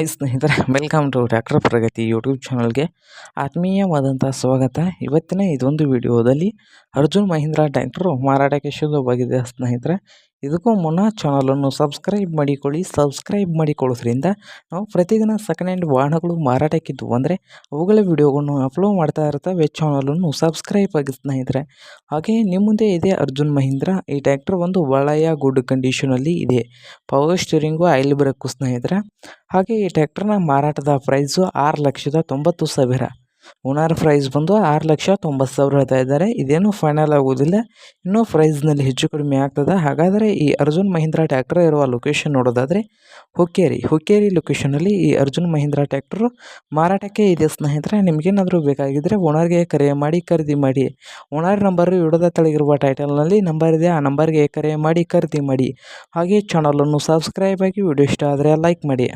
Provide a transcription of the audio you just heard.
Hi ಸ್ನೇಹಿತರೆ welcome to doctor Pragathi YouTube ಚಾನಲ್ಗೆ ಆತ್ಮೀಯವಾದಂಥ ಸ್ವಾಗತ. ಇವತ್ತಿನ ಇದೊಂದು ವಿಡಿಯೋದಲ್ಲಿ ಅರ್ಜುನ್ ಮಹೀಂದ್ರ ಟ್ಯಾಕ್ಟ್ರು ಮಾರಾಟಕ್ಕೆ ಶುರುವಾಗಿದೆ ಸ್ನೇಹಿತರೆ. ಇದಕ್ಕೂ ಮುನ್ನ ಚಾನಲನ್ನು ಸಬ್ಸ್ಕ್ರೈಬ್ ಮಾಡಿಕೊಳ್ಳಿ, ಸಬ್ಸ್ಕ್ರೈಬ್ ಮಾಡಿಕೊಳ್ಳೋದ್ರಿಂದ ನಾವು ಪ್ರತಿದಿನ ಸೆಕೆಂಡ್ ಹ್ಯಾಂಡ್ ವಾಹನಗಳು ಮಾರಾಟಕ್ಕಿದ್ದು ಅಂದರೆ ಅವುಗಳ ವಿಡಿಯೋಗಳನ್ನು ಅಪ್ಲೋಡ್ ಮಾಡ್ತಾ ಇರ್ತವೆ ಚಾನಲನ್ನು ಸಬ್ಸ್ಕ್ರೈಬ್ ಆಗಿ ಸ್ನೇಹಿತರೆ. ಹಾಗೆ ನಿಮ್ಮ ಮುಂದೆ ಇದೆ ಅರ್ಜುನ್ ಮಹೀಂದ್ರ. ಈ ಟ್ಯಾಕ್ಟರ್ ಒಂದು ಒಳ್ಳೆಯ ಗುಡ್ ಕಂಡೀಷನಲ್ಲಿ ಇದೆ. ಪವರ್ ಸ್ಟೀರಿಂಗು ಆಯಿಲ್ ಬ್ರೇಕು ಸ್ನೇಹಿತರೆ. ಹಾಗೆ ಈ ಟ್ಯಾಕ್ಟರ್ನ ಮಾರಾಟದ ಪ್ರೈಸು ಆರು ಲಕ್ಷದ ತೊಂಬತ್ತು ಸಾವಿರ. ಓನರ್ ಪ್ರೈಸ್ ಬಂದು ಆರು ಲಕ್ಷ ತೊಂಬತ್ತು ಸಾವಿರ ಹೇಳ್ತಾ ಇದ್ದಾರೆ. ಇದೇನು ಫೈನಲ್ ಆಗುವುದಿಲ್ಲ ಇನ್ನೂ ಪ್ರೈಸ್ನಲ್ಲಿ ಹೆಚ್ಚು ಕಡಿಮೆ ಆಗ್ತದೆ. ಹಾಗಾದರೆ ಈ ಅರ್ಜುನ್ ಮಹೀಂದ್ರ ಟ್ಯಾಕ್ಟರ್ ಇರುವ ಲೊಕೇಶನ್ ನೋಡೋದಾದರೆ ಹುಕ್ಕೇರಿ. ಹುಕ್ಕೇರಿ ಲೊಕೇಶನಲ್ಲಿ ಈ ಅರ್ಜುನ್ ಮಹೀಂದ್ರ ಟ್ಯಾಕ್ಟರು ಮಾರಾಟಕ್ಕೆ ಇದೆ ಸ್ನೇಹಿತರೆ. ನಿಮಗೇನಾದರೂ ಬೇಕಾಗಿದ್ದರೆ ಓನರ್ಗೆ ಕರೆ ಮಾಡಿ ಖರೀದಿ ಮಾಡಿ. ಓನರ್ ನಂಬರು ಇಡದ ತಳಗಿರುವ ಟೈಟಲ್ನಲ್ಲಿ ನಂಬರ್ ಇದೆ. ಆ ನಂಬರ್ಗೆ ಕರೆ ಮಾಡಿ ಖರೀದಿ ಮಾಡಿ. ಹಾಗೆ ಚಾನಲನ್ನು ಸಬ್ಸ್ಕ್ರೈಬ್ ಆಗಿ ವಿಡಿಯೋ ಇಷ್ಟ ಆದರೆ ಲೈಕ್ ಮಾಡಿ.